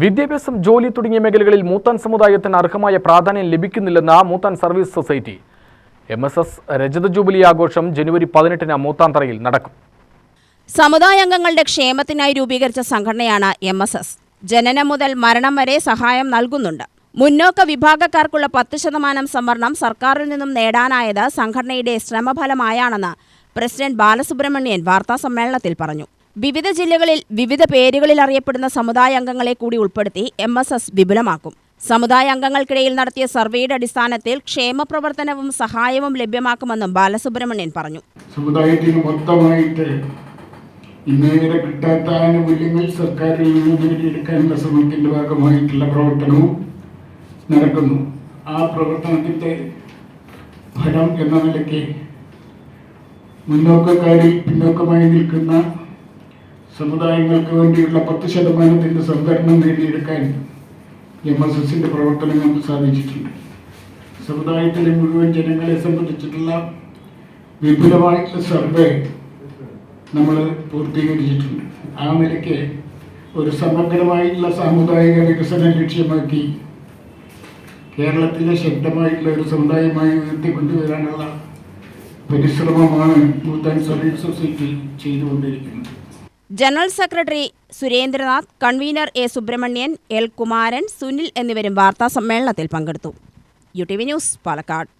വിദ്യാഭ്യാസം ജോലി തുടങ്ങിയ മേഖലകളിൽ മൂത്താൻ സമുദായത്തിന് അർഹമായ പ്രാധാന്യം ലഭിക്കുന്നില്ലെന്ന Moothan service society. M S S രജത ജൂബിലി ആഘോഷം ജനുവരി പതിനെട്ടിന് മൂത്താന്തറയിൽ നടക്കും. സമുദായ അംഗങ്ങളുടെ ക്ഷേമത്തിനായി രൂപീകരിച്ച സംഘടനയാണ് എം എസ് എസ് ജനനം മുതൽ മരണം വരെ സഹായം നൽകുന്നുണ്ട്. മുന്നോക്ക വിഭാഗക്കാർക്കുള്ള പത്ത് ശതമാനം സംവരണം സർക്കാരിൽ നിന്നും നേടാനായത് സംഘടനയുടെ ശ്രമഫലമായാണെന്ന് പ്രസിഡന്റ് ബാലസുബ്രഹ്മണ്യൻ വാർത്താസമ്മേളനത്തിൽ പറഞ്ഞു. വിവിധ ജില്ലകളിൽ വിവിധ പേരുകളിൽ അറിയപ്പെടുന്ന സമുദായ അംഗങ്ങളെ കൂടി ഉൾപ്പെടുത്തി എം എസ് എസ് വിപുലമാക്കും. സമുദായ അംഗങ്ങൾക്കിടയിൽ നടത്തിയ സർവേയുടെ അടിസ്ഥാനത്തിൽ ക്ഷേമപ്രവർത്തനവും സഹായവും ലഭ്യമാക്കുമെന്നും ബാലസുബ്രഹ്മണ്യൻ പറഞ്ഞു. സമുദായത്തിന് മൊത്തമായിട്ട് ഇന്നേവരെ കിട്ടാത്ത ആനുകൂല്യങ്ങൾ സർക്കാരിൽ നിന്ന് നേടിയെടുക്കാനുള്ള ശ്രമത്തിന്റെ ഭാഗമായിട്ടുള്ള പ്രവർത്തനവും നടക്കുന്നു. ആ പ്രവർത്തനത്തിന്റെ ഫലം എന്ന നിലയ്ക്ക് മുന്നോക്കക്കാരിൽ പിന്നോക്കമായി നിൽക്കുന്ന സമുദായങ്ങൾക്ക് വേണ്ടിയുള്ള പത്ത് ശതമാനത്തിന്റെ സംവരണം നേടിയെടുക്കാൻ എം എസ് എസിന്റെ പ്രവർത്തനങ്ങൾക്ക് സാധിച്ചിട്ടുണ്ട്. സമുദായത്തിലെ മുഴുവൻ ജനങ്ങളെ സംബന്ധിച്ചിട്ടുള്ള വിപുലമായിട്ടുള്ള സർവേ നമ്മൾ പൂർത്തീകരിച്ചിട്ടുണ്ട്. ആ നിലയ്ക്ക് ഒരു സമഗ്രമായിട്ടുള്ള സാമുദായിക വികസനം ലക്ഷ്യമാക്കി കേരളത്തിലെ ശക്തമായിട്ടുള്ള ഒരു സമുദായമായി ഉയർത്തിക്കൊണ്ടുവരാനുള്ള പരിശ്രമമാണ് ഭൂത്താൻ സർവീസ് സൊസൈറ്റി ചെയ്തുകൊണ്ടിരിക്കുന്നത്. General secretary Surendranath convener A Subrahmanyan L Kumaran Sunil എന്നിവരും വാർത്താ സമ്മേളനത്തിൽ പങ്കെടുത്തു. U T V news Palakkad.